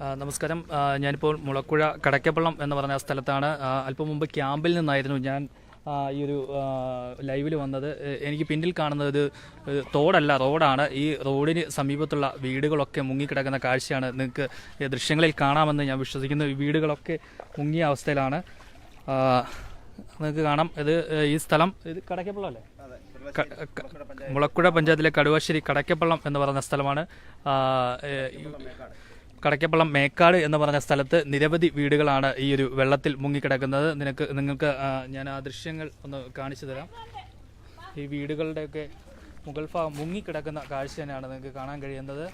നമസ്കാരം. ഞാനിപ്പോൾ മുളക്കുഴ കടക്കപ്പള്ളം എന്ന് പറഞ്ഞ സ്ഥലത്താണ്. അല്പം മുമ്പ് ക്യാമ്പിൽ നിന്നായിരുന്നു ഞാൻ ഈ ഒരു ലൈവിൽ വന്നത്. എനിക്ക് പിന്നിൽ കാണുന്നത് ഒരു തോടല്ല റോഡാണ്. ഈ റോഡിന് സമീപത്തുള്ള വീടുകളൊക്കെ മുങ്ങിക്കിടക്കുന്ന കാഴ്ചയാണ്. നിങ്ങൾക്ക് ദൃശ്യങ്ങളിൽ കാണാമെന്ന് ഞാൻ വിശ്വസിക്കുന്നു. ഈ വീടുകളൊക്കെ മുങ്ങിയ അവസ്ഥയിലാണ്. നിങ്ങൾക്ക് കാണാം. ഇത് ഈ സ്ഥലം ഇത് കടക്കപ്പള്ളം അല്ലേ? മുളക്കുഴ പഞ്ചായത്തിലെ കടുവാശ്ശേരി കടക്കപ്പള്ളം എന്ന് പറയുന്ന സ്ഥലമാണ്. കടക്കപ്പള്ളം മേക്കാട് എന്ന് പറഞ്ഞ സ്ഥലത്ത് നിരവധി വീടുകളാണ് ഈ ഒരു വെള്ളത്തിൽ മുങ്ങിക്കിടക്കുന്നത്. നിനക്ക് നിങ്ങൾക്ക് ഞാൻ ആ ദൃശ്യങ്ങൾ ഒന്ന് കാണിച്ചു തരാം. ഈ വീടുകളുടെയൊക്കെ മുകൾ ഭാഗം മുങ്ങിക്കിടക്കുന്ന കാഴ്ച തന്നെയാണ് നിങ്ങൾക്ക് കാണാൻ കഴിയുന്നത്.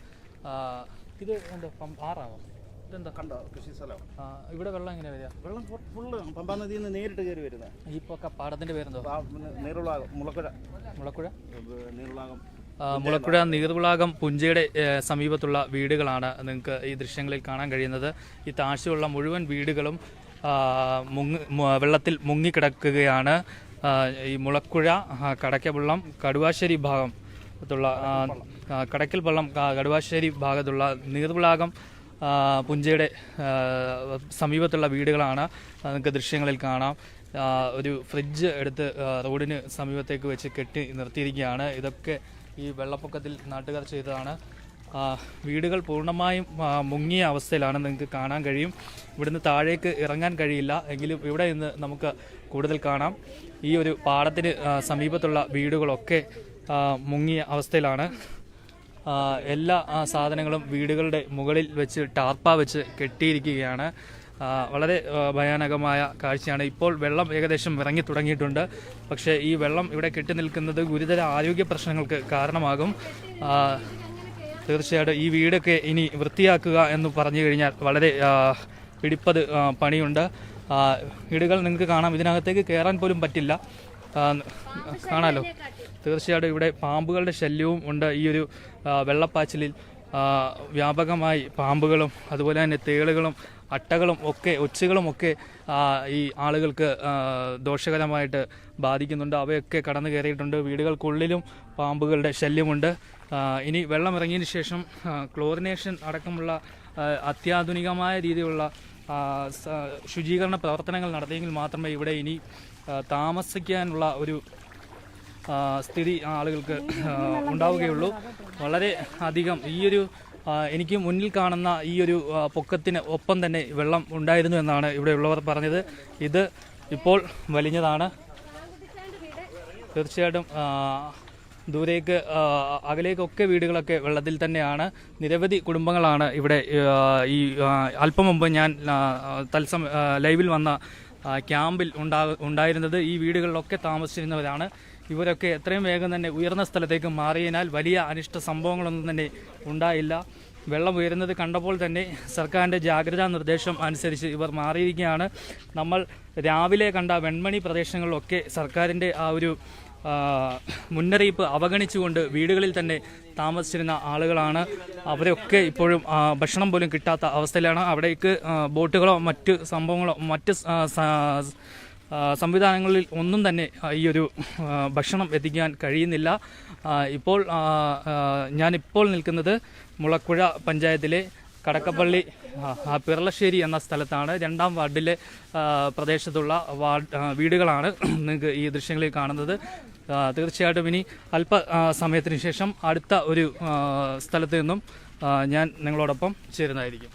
ഇത് എന്താ ആറാവാം ഇതെന്താ? കണ്ടോ കൃഷി സ്ഥലം. ഇവിടെ വെള്ളം എങ്ങനെ വരിക? വെള്ളം ഫുള്ള് പമ്പാ നദിയിൽ നിന്ന് നേരിട്ട് കയറി വരുന്നത്. ഈ പാടത്തിന്റെ പേരെന്തോ നീറുളാകം മുളക്കുഴ. മുളക്കുഴ? നീറുളാകം മുളക്കുഴ നീർവിളാകം പുഞ്ചയുടെ സമീപത്തുള്ള വീടുകളാണ് നിങ്ങൾക്ക് ഈ ദൃശ്യങ്ങളിൽ കാണാൻ കഴിയുന്നത്. ഈ താഴ്ചയുള്ള മുഴുവൻ വീടുകളും മുങ്ങി വെള്ളത്തിൽ മുങ്ങിക്കിടക്കുകയാണ്. ഈ മുളക്കുഴ ആ, കടക്കപ്പള്ളം കടുവാശ്ശേരി ഭാഗം ത്തുള്ള കടക്കൽ പള്ളം കടുവാശ്ശേരി ഭാഗത്തുള്ള നീർവിളാകം പുഞ്ചയുടെ സമീപത്തുള്ള വീടുകളാണ് നിങ്ങൾക്ക് ദൃശ്യങ്ങളിൽ കാണാം. ഒരു ഫ്രിഡ്ജ് എടുത്ത് റോഡിന് സമീപത്തേക്ക് വെച്ച് കെട്ടി നിർത്തിയിരിക്കുകയാണ്. ഇതൊക്കെ ഈ വെള്ളപ്പൊക്കത്തിൽ നാട്ടുകാർ ചെയ്തതാണ്. വീടുകൾ പൂർണമായും മുങ്ങിയ അവസ്ഥയിലാണ് നിങ്ങൾക്ക് കാണാൻ കഴിയും. ഇവിടുന്ന് താഴേക്ക് ഇറങ്ങാൻ കഴിയില്ല. എങ്കിലും ഇവിടെ നിന്ന് നമുക്ക് കൂടുതൽ കാണാം. ഈ ഒരു പാടത്തിന് സമീപത്തുള്ള വീടുകളൊക്കെ മുങ്ങിയ അവസ്ഥയിലാണ്. എല്ലാ സാധനങ്ങളും വീടുകളുടെ മുകളിൽ വെച്ച് ടാർപ്പ വെച്ച് കെട്ടിയിരിക്കുകയാണ്. വളരെ ഭയാനകമായ കാഴ്ചയാണ്. ഇപ്പോൾ വെള്ളം ഏകദേശം ഇറങ്ങി തുടങ്ങിയിട്ടുണ്ട്. പക്ഷേ ഈ വെള്ളം ഇവിടെ കെട്ടി നിൽക്കുന്നത് ഗുരുതര ആരോഗ്യ പ്രശ്നങ്ങൾക്ക് കാരണമാകും. തീർച്ചയായിട്ടും ഈ വീടൊക്കെ ഇനി വൃത്തിയാക്കുക എന്ന് പറഞ്ഞു കഴിഞ്ഞാൽ വളരെ പിടിപ്പത് പണിയുണ്ട്. വീടുകൾ നിങ്ങൾക്ക് കാണാം. ഇതിനകത്തേക്ക് കയറാൻ പോലും പറ്റില്ല. കാണാലോ? തീർച്ചയായിട്ടും ഇവിടെ പാമ്പുകളുടെ ശല്യവും ഉണ്ട്. ഈ ഒരു വെള്ളപ്പാച്ചിലിൽ വ്യാപകമായി പാമ്പുകളും അതുപോലെ തന്നെ തേളുകളും അട്ടകളും ഒക്കെ ഒച്ചുകളും ഒക്കെ ഈ ആളുകൾക്ക് ദോഷകരമായിട്ട് ബാധിക്കുന്നുണ്ട്. അവയൊക്കെ കടന്നു കയറിയിട്ടുണ്ട്. വീടുകൾക്കുള്ളിലും പാമ്പുകളുടെ ശല്യമുണ്ട്. ഇനി വെള്ളം ഇറങ്ങിയതിന് ശേഷം ക്ലോറിനേഷൻ അടക്കമുള്ള അത്യാധുനികമായ രീതിയിലുള്ള ശുചീകരണ പ്രവർത്തനങ്ങൾ നടത്തിയെങ്കിൽ മാത്രമേ ഇവിടെ ഇനി താമസിക്കാനുള്ള ഒരു സ്ഥിതി ആളുകൾക്ക് ഉണ്ടാവുകയുള്ളൂ. വളരെ അധികം ഈയൊരു എനിക്ക് മുന്നിൽ കാണുന്ന ഈ ഒരു പൊക്കത്തിന് ഒപ്പം തന്നെ വെള്ളം ഉണ്ടായിരുന്നു എന്നാണ് ഇവിടെയുള്ളവർ പറഞ്ഞത്. ഇത് ഇപ്പോൾ വലിഞ്ഞതാണ്. തീർച്ചയായിട്ടും ദൂരേക്ക് അകലേക്കൊക്കെ വീടുകളൊക്കെ വെള്ളത്തിൽ തന്നെയാണ്. നിരവധി കുടുംബങ്ങളാണ് ഇവിടെ ഈ അല്പം മുമ്പ് ഞാൻ തത്സം ലൈവിൽ വന്ന ക്യാമ്പിൽ ഉണ്ടാ ഉണ്ടായിരുന്നത്. ഈ വീടുകളിലൊക്കെ താമസിച്ചിരുന്നവരാണ്. ഇവരൊക്കെ എത്രയും വേഗം തന്നെ ഉയർന്ന സ്ഥലത്തേക്ക് മാറിയതിനാൽ വലിയ അനിഷ്ട സംഭവങ്ങളൊന്നും തന്നെ ഉണ്ടായില്ല. വെള്ളം ഉയരുന്നത് കണ്ടപ്പോൾ തന്നെ സർക്കാരിന്റെ ജാഗ്രതാ നിർദ്ദേശം അനുസരിച്ച് ഇവർ മാറിയിരിക്കുകയാണ്. നമ്മൾ രാവിലെ കണ്ട വെൺമണി പ്രദേശങ്ങളിലൊക്കെ സർക്കാരിന്റെ ആ ഒരു മുന്നറിയിപ്പ് അവഗണിച്ചുകൊണ്ട് വീടുകളിൽ തന്നെ താമസിച്ചിരുന്ന ആളുകളാണ്. അവരൊക്കെ ഇപ്പോഴും ഭക്ഷണം പോലും കിട്ടാത്ത അവസ്ഥയിലാണ്. അവിടേക്ക് ബോട്ടുകളോ മറ്റ് സംഭവങ്ങളോ മറ്റ് സംവിധാനങ്ങളിൽ ഒന്നും തന്നെ ഈ ഒരു ഭക്ഷണം എത്തിക്കാൻ കഴിയുന്നില്ല. ഇപ്പോൾ ഞാനിപ്പോൾ നിൽക്കുന്നത് മുളക്കുഴ പഞ്ചായത്തിലെ കടക്കപ്പള്ളി പിറളശ്ശേരി എന്ന സ്ഥലത്താണ്. രണ്ടാം വാർഡിലെ പ്രദേശത്തുള്ള വാർഡ് വീടുകളാണ് നിങ്ങൾക്ക് ഈ ദൃശ്യങ്ങളിൽ കാണുന്നത്. തീർച്ചയായിട്ടും ഇനി അല്പ സമയത്തിന് ശേഷം അടുത്ത ഒരു സ്ഥലത്ത് നിന്നും ഞാൻ നിങ്ങളോടൊപ്പം ചേരുന്നതായിരിക്കും.